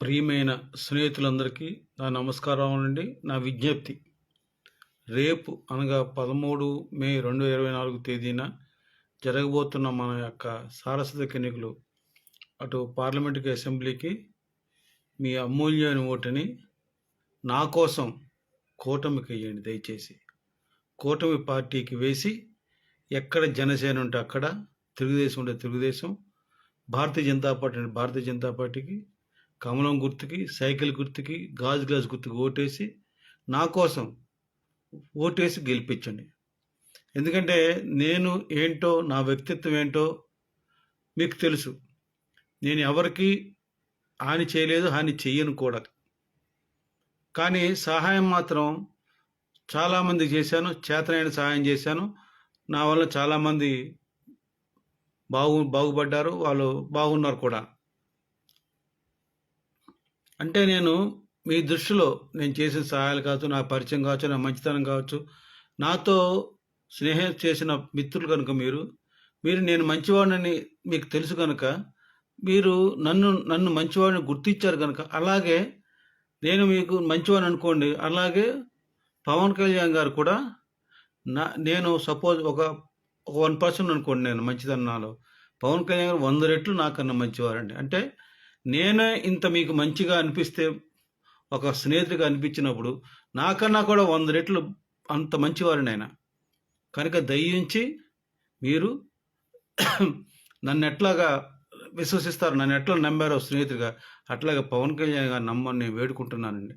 ప్రియమైన స్నేహితులందరికీ నా నమస్కారం అండి. నా విజ్ఞప్తి. రేపు అనగా పదమూడు మే రెండు ఇరవై నాలుగు తేదీన జరగబోతున్న మన యొక్క సారస్వత ఎన్నికలు అటు పార్లమెంటుకి అసెంబ్లీకి మీ అమూల్యమైన ఓటుని నా కోసం కూటమికి వేయండి దయచేసి. కూటమి పార్టీకి వేసి ఎక్కడ జనసేన ఉంటే అక్కడ తెలుగుదేశం ఉంటే తెలుగుదేశం భారతీయ జనతా పార్టీ అంటే భారతీయ జనతా పార్టీకి కమలం గుర్తుకి సైకిల్ గుర్తుకి గాజు గ్లాస్ గుర్తుకి ఓటేసి నా కోసం ఓటేసి గెలిపించండి. ఎందుకంటే నేను ఏంటో నా వ్యక్తిత్వం ఏంటో మీకు తెలుసు. నేను ఎవరికి హాని చేయలేదు హాని చెయ్యను కూడా. కానీ సహాయం మాత్రం చాలామంది చేశాను చేతనైన సహాయం చేశాను. నా వల్ల చాలామంది బాగు బాగుపడ్డారు వాళ్ళు బాగున్నారు కూడా. అంటే నేను మీ దృష్టిలో నేను చేసిన సహాయాలు కావచ్చు నా పరిచయం కావచ్చు నా మంచితనం కావచ్చు నాతో స్నేహం చేసిన మిత్రులు కనుక మీరు మీరు నేను మంచివాడిని మీకు తెలుసు కనుక మీరు నన్ను నన్ను మంచివాడిని గుర్తించారు కనుక అలాగే నేను మీకు మంచివాడిని అనుకోండి అలాగే పవన్ కళ్యాణ్ గారు కూడా నా నేను సపోజ్ ఒక ఒక వన్ పర్సెంట్ అనుకోండి నేను మంచిదన్నాలో పవన్ కళ్యాణ్ గారు వంద రెట్లు నాకన్నా మంచివారండి. అంటే నేనే ఇంత మీకు మంచిగా అనిపిస్తే ఒక స్నేహితుడిగా అనిపించినప్పుడు నాకన్నా కూడా వంద రెట్లు అంత మంచివారిని ఆయన కనుక దయించి మీరు నన్ను ఎట్లాగా విశ్వసిస్తారు నన్ను ఎట్లా నమ్మారో స్నేహితుడిగా అట్లాగే పవన్ కళ్యాణ్ గారు నమ్మని నేను వేడుకుంటున్నానండి.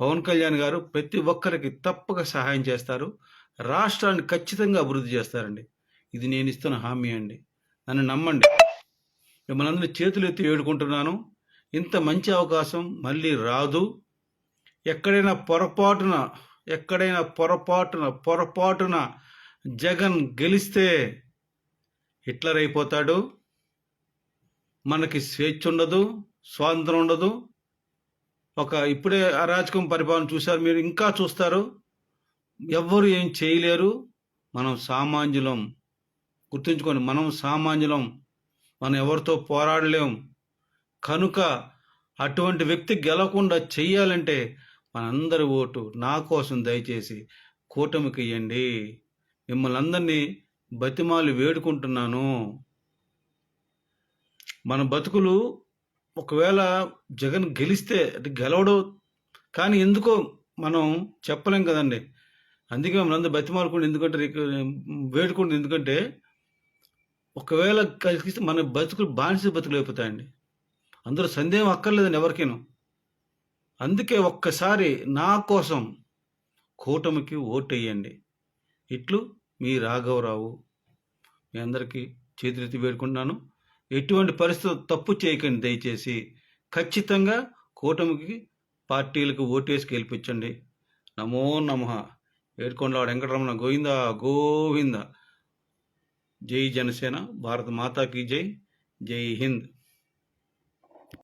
పవన్ కళ్యాణ్ గారు ప్రతి ఒక్కరికి తప్పక సహాయం చేస్తారు రాష్ట్రాన్ని ఖచ్చితంగా అభివృద్ధి చేస్తారండి. ఇది నేను ఇస్తున్న హామీ అండి. నన్ను నమ్మండి. మిమ్మల్ని అందరూ చేతులు ఎత్తి వేడుకుంటున్నాను. ఇంత మంచి అవకాశం మళ్ళీ రాదు. ఎక్కడైనా పొరపాటున ఎక్కడైనా పొరపాటున పొరపాటున జగన్ గెలిస్తే హిట్లర్ అయిపోతాడు. మనకి స్వేచ్ఛ ఉండదు స్వాతంత్రం ఉండదు. ఒక ఇప్పుడే అరాచకం పరిపాలన చూశారు మీరు ఇంకా చూస్తారు. ఎవ్వరు ఏం చేయలేరు. మనం సామాన్యులం. గుర్తుంచుకోండి మనం సామాన్యులం. మనం ఎవరితో పోరాడలేం. కనుక అటువంటి వ్యక్తి గెలవకుండా చెయ్యాలంటే మనందరి ఓటు నా కోసం దయచేసి కూటమికి ఇవ్వండి మిమ్మల్ని అందరినీ బతిమాలి వేడుకుంటున్నాను. మన బతుకులు ఒకవేళ జగన్ గెలిస్తే అంటే గెలవడు కానీ ఎందుకో మనం చెప్పలేం కదండి. అందుకే మనందరూ బతిమాలుకుంటే ఎందుకంటే వేడుకుంటే ఎందుకంటే ఒకవేళ కలిగిస్తే మన బతుకులు బానిస బతుకులు అయిపోతాయండి. అందరూ సందేహం అక్కర్లేదండి ఎవరికైనా. అందుకే ఒక్కసారి నా కోసం కూటమికి ఓటేయండి. ఇట్లు మీ రాఘవరావు మీ అందరికీ చేతులెత్తి వేడుకుంటున్నాను. ఎటువంటి పరిస్థితి తప్పు చేయకండి దయచేసి. ఖచ్చితంగా కూటమికి పార్టీలకు ఓటేసి గెలిపించండి. నమో నమ. ఏడుకొండల వెంకటరమణ గోవింద గోవింద. जय जनसेना भारत माता की जय जय हिंद।